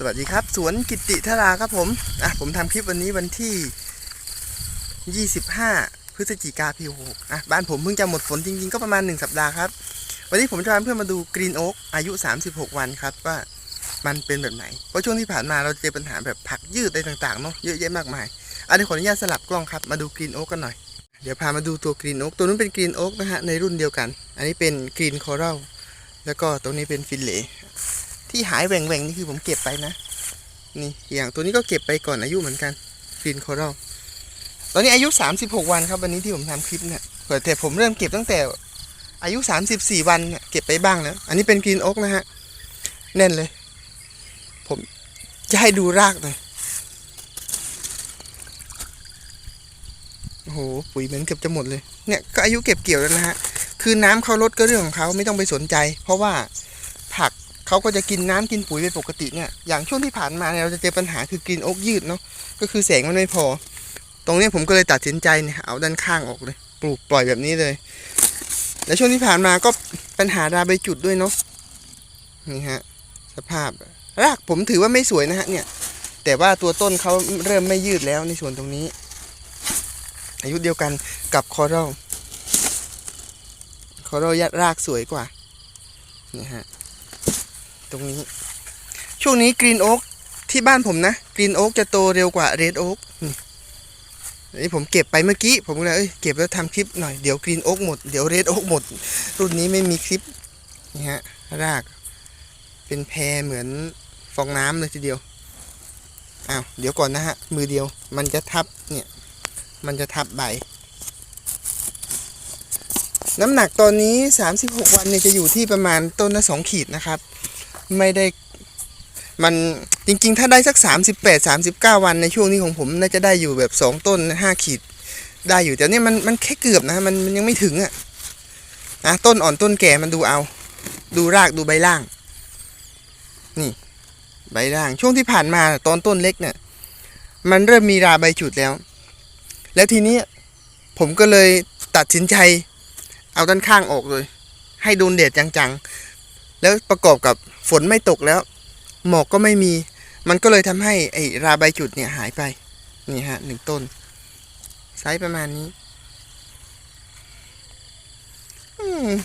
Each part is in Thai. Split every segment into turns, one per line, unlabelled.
สวัสดีครับ สวนกิติธาราครับผมอะผมทำคลิปวันนี้วันที่ 25 พฤศจิกาพีหกอะบ้านผมเพิ่งจะหมดฝนจริงๆ ก็ประมาณ 1 สัปดาห์ครับ วันนี้ผมจะพาเพื่อนมาดูกรีนโอ๊กอายุ 36 วันครับว่ามันเป็นแบบไหน เพราะช่วงที่ผ่านมาเราเจอปัญหาแบบผักยืดอะไรต่างๆเนาะเยอะแยะมากมายอันนี้ขออนุญาตสลับกล้องครับมาดูกรีนโอ๊กกันหน่อย เดี๋ยวพามาดูตัวกรีนโอ๊กตัวนู้นเป็นกรีนโอ๊กนะฮะในรุ่นเดียวกัน อันนี้เป็นกรีนคอรัลแล้วก็ตัวนี้เป็นฟินเล่ ที่หายแหว่งๆนี่คือผมเก็บไปนะ นี่อย่างตัวนี้ก็เก็บไปก่อนอายุเหมือนกันฟินคอรัลตอนนี้อายุ 36 วันครับวันนี้ที่ผมทำคลิปเนี่ยแต่ผมเริ่มเก็บตั้งแต่อายุ 34 วันเนี่ยเก็บไปบ้างแล้ว อันนี้เป็นกรีนโอ๊กนะฮะแน่นเลย ผมจะให้ดูรากหน่อยโอ้โหปุ๋ยเหมือนเกือบจะหมดเลยเนี่ยก็อายุเก็บเกี่ยวแล้วนะฮะคือน้ำเขาลดก็เรื่องของเขาไม่ต้องไปสนใจ เพราะว่า เขาก็จะกินน้ำกินปุ๋ยเป็นปกติเนี่ยอย่างช่วงที่ผ่านมาเนี่ยเราจะเจอปัญหาคือกรีนโอ๊กยืดเนาะก็คือแสงมันไม่พอ ตรงนี้ผมก็เลยตัดสินใจเนี่ยเอาด้านข้างออกเลย ปลูกปล่อยแบบนี้เลย แล้วช่วงที่ผ่านมาก็ปัญหาราใบจุดด้วยเนาะนี่ฮะสภาพรากผมถือว่าไม่สวยนะฮะเนี่ย แต่ว่าตัวต้นเขาเริ่มไม่ยืดแล้วในส่วนตรงนี้ อายุเดียวกันกับคอรัลคอรัลยัดรากสวยกว่านี่ฮะ ตรงนี้ ช่วงนี้กรีนโอ๊กที่บ้านผมนะกรีนโอ๊กจะโตเร็วกว่าเรดโอ๊กนี่ผมเก็บไปเมื่อกี้ ผมก็เลยเอ้ยเก็บแล้วทำคลิปหน่อยเดี๋ยวกรีนโอ๊กหมดเดี๋ยวเรดโอ๊กหมด รุ่นนี้ไม่มีคลิปนี่ฮะราก เป็นแพรเหมือนฟองน้ำเลยทีเดียวอ้าวเดี๋ยวก่อนนะฮะ มือเดียว มันจะทับเนี่ย มันจะทับใบน้ำหนักตอนนี้ 36 วันเนี่ยจะอยู่ที่ประมาณต้นละ2ขีดนะครับ ไม่ได้มันจริงๆ ถ้าได้สัก 38 39 วันในช่วงนี้ของผมน่าจะได้อยู่แบบ 2 ต้น 5 ขีดได้อยู่แต่เนี่ยมันมันแค่เกือบนะมันมันยังไม่ถึงอะ่ะนะต้นอ่อนต้นแก่มันดูเอา ดูรากดูใบล่าง นี่ ใบล่างช่วงที่ผ่านมาตอนต้นเล็กเนี่ย มันเริ่มมีราใบจุดแล้ว แล้วทีนี้ผมก็เลยตัดสินใจ เอาด้านข้างออกเลย ให้โดนแดดจังๆ แล้วประกอบกับฝนไม่ตกแล้ว หมอกก็ไม่มี มันก็เลยทำให้ไอ้ราใบจุดเนี่ยหายไป นี่ฮะหนึ่งต้น ไซส์ประมาณนี้อ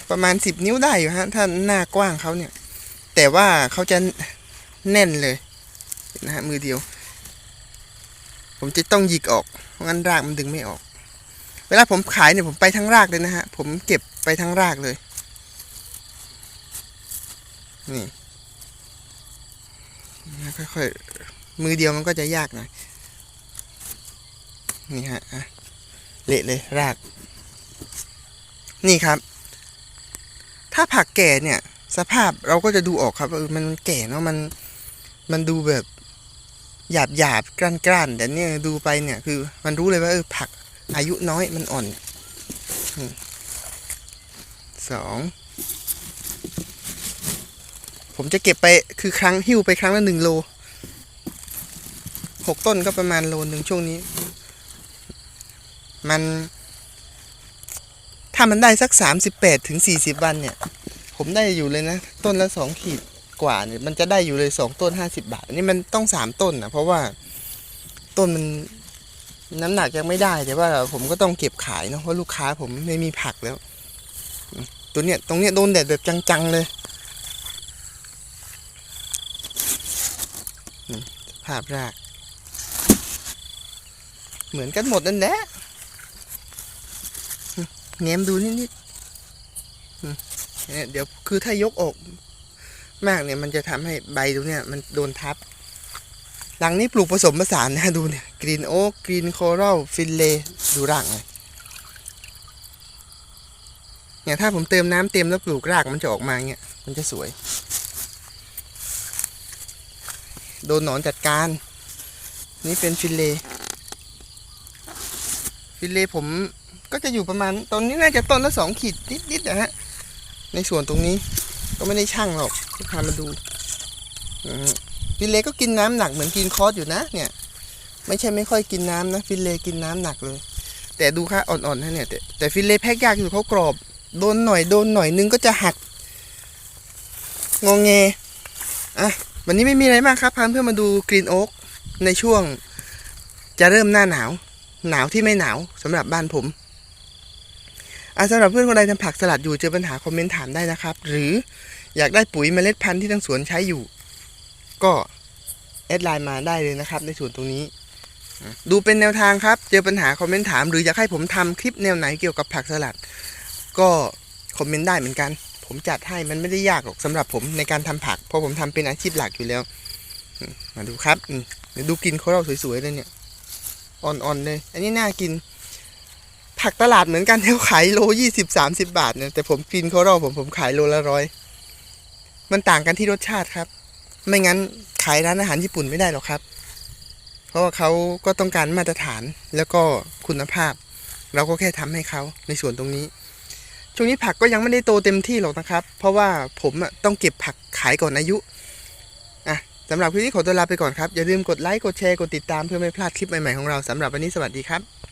ประมาณสิบนิ้วได้อยู่ฮะ ถ้าหน้ากว้างเขาเนี่ย แต่ว่าเขาจะแน่นเลยนะฮะมือเดียว ผมจะต้องหยิกออกเพราะงั้นรากมันดึงไม่ออก เวลาผมขายเนี่ยผมไปทั้งรากเลยนะฮะ ผมเก็บไปทั้งรากเลย นี่ค่อยๆมือเดียวมันก็จะยากหน่อยนี่ฮะอะเละเลยราก นี่ครับ ถ้าผักแก่เนี่ย สภาพเราก็จะดูออกครับเออมันแก่เนาะมันมันดูแบบหยาบหยาบกร้านกร้านแต่เนี่ยดูไปเนี่ยคือ มันรู้เลยว่าเออผักอายุน้อยมันอ่อนสอง ผมจะเก็บไปคือครั้งหิ้วไปครั้งละหนึ่งโลหกต้นก็ประมาณโลหนึ่งช่วงนี้ มัน ถ้ามันได้สักสามสิบแปดถึงสี่สิบวันเนี่ย ผมได้อยู่เลยนะ ต้นละสองขีดกว่าเนี่ยมันจะได้อยู่เลยสองต้นห้าสิบาท อันนี้มันต้องสามต้นนะเพราะว่าต้นมันน้ำหนักยังไม่ได้แต่ว่าผมก็ต้องเก็บขายเนาะเพราะลูกค้าผมไม่มีผักแล้ว ตัวเนี้ยตรงเนี้ยโดนแดดแบบจังๆเลยอืมภาพราก เหมือนกันหมดนั่นแหละแง้มดูนิดๆเนี่ยเดี๋ยวคือถ้ายกออก มากเนี่ยมันจะทำให้ใบตรงเนี้ยมันโดนทับ หลังนี้ปลูกผสมผสานนะดูเนี่ยกรีนโอ๊กกรีนโครัลฟินเลดูรากไงเนี่ยถ้าผมเติมน้ำเต็มแล้วปลูกรากมันจะออกมาเงี้ยมันจะสวย โดนหนอนจัดการ นี่เป็นฟินเลฟินเลผมก็จะอยู่ประมาณตอนนี้น่าจะต้นละสองขีดนิดๆนะฮะ ในส่วนตรงนี้ก็ไม่ได้ช่างหรอกพามาดูฟินเล่ก็กินน้ำหนักเหมือนกินคอสอยู่นะ เนี่ย ไม่ใช่ไม่ค่อยกินน้ำนะฟินเล่กินน้ำหนักเลย แต่ดูค่ะอ่อนๆนะเนี่ยแต่แต่ฟินเล่แพ็กยากอยู่เขากรอบโดนหน่อยโดนหน่อยนึงก็จะหักงองแงอะ วันนี้ไม่มีอะไรมากครับพาเพื่อนมาดูกรีนโอ๊กในช่วง จะเริ่มหน้าหนาว หนาวที่ไม่หนาวสำหรับบ้านผมอะสำหรับเพื่อนคนใดทำผักสลัดอยู่เจอปัญหาคอมเมนต์ถามได้นะครับ หรืออยากได้ปุ๋ยเมล็ดพันธุ์ที่ทั้งสวนใช้อยู่ ก็แอดไลน์มาได้เลยนะครับ ในส่วนตรงนี้ ดูเป็นแนวทางครับ เจอปัญหาคอมเมนต์ถาม หรืออยากให้ผมทำคลิปแนวไหนเกี่ยวกับผักสลัด ก็คอมเมนต์ได้เหมือนกัน ผมจัดให้มันไม่ได้ยากหรอกสำหรับผมในการทำผัก เพราะผมทำเป็นอาชีพหลักอยู่แล้ว มาดูครับอืมเดี๋ยวดูกินเขาเราสวยๆเลยเนี่ย อ่อนๆเลย อันนี้น่ากิน ผักตลาดเหมือนกันเขาขายโลยี่สิบสามสิบาทเนี่ยแต่ผมกินเขาเราผมผมขายโลละร้อยมันต่างกันที่รสชาติครับ ไม่งั้นขายร้านอาหารญี่ปุ่นไม่ได้หรอกครับ เพราะว่าเขาก็ต้องการมาตรฐานแล้วก็คุณภาพ เราก็แค่ทำให้เขาในส่วนตรงนี้ ช่วงนี้ผักก็ยังไม่ได้โตเต็มที่หรอกนะครับ เพราะว่าผมอะต้องเก็บผักขายก่อนอายุอะสำหรับคลิปนี้ขอตัวลาไปก่อนครับ อย่าลืมกดไลค์กดแชร์กดติดตามเพื่อไม่พลาดคลิปใหม่ๆของเราสำหรับวันนี้สวัสดีครับ